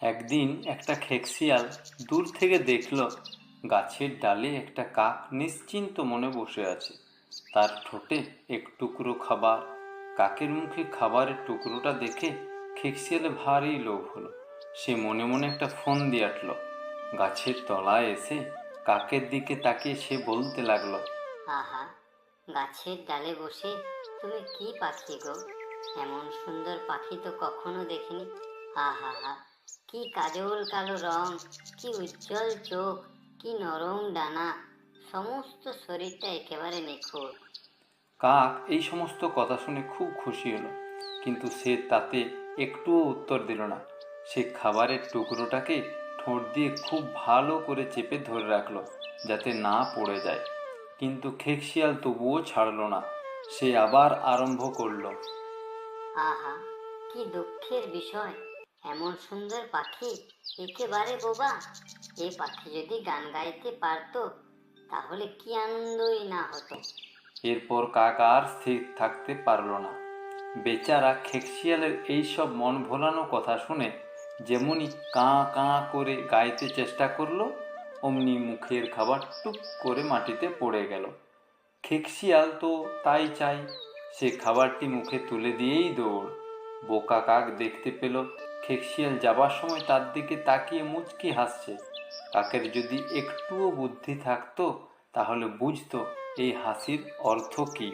একদিন একটা খেকশিয়াল দূর থেকে দেখল, গাছের ডালে একটা কাক নিশ্চিন্ত মনে বসে আছে। তার ঠোঁটে এক টুকরো খাবার। কাকের মুখে খাবারের টুকরোটা দেখে খেকশিয়ালে ভারী লোভ হলো। সে মনে মনে একটা ফোন দিয়ে আটলো। গাছের তলায় এসে কাকের দিকে তাকিয়ে সে বলতে লাগল, আহা, গাছের ডালে বসে তুমি কি পাখি গো? এমন সুন্দর পাখি তো কখনো দেখিনি। আহা হা কি কাজল কালো রং কি উজ্জ্বল চোখ কি নরম ডানা সমস্ত শরীরটা একেবারে নিখুঁত। কাক এই সমস্ত কথা শুনে খুব খুশি হলো কিন্তু সে তাতে একটুও উত্তর দিল না। সে খাবারের টুকরোটাকে ঠোঁট দিয়ে খুব ভালো করে চেপে ধরে রাখল যাতে না পড়ে যায়। কিন্তু খেকশিয়াল তবুও ছাড়লো না সে আবার আরম্ভ করল। আহা কি দুঃখের বিষয়। এমন সুন্দর পাখি? একেবারে বোবা। এ পাখি যদি গান গাইতে পারতো, তাহলে কি আনন্দই না হতো। এরপর কাক আর স্থির থাকতে পারল না। বেচারা খেকশিয়ালের এইসব মন ভোলানো কথা শুনে যেমনই কাঁ কাঁ করে গাইতে চেষ্টা করল, অমনি মুখের খাবার টুক করে মাটিতে পড়ে গেল। খেকশিয়াল তো তাই চাই সে খাবারটি মুখে তুলে দিয়েই দৌড়। বোকা কাক দেখতে পেল। খেকশিয়াল যাবার সময় তার দিকে তাকিয়ে মুচকি হাসছে। কাকের যদি একটুও বুদ্ধি থাকতো, তাহলে বুঝতো এই হাসির অর্থ কী।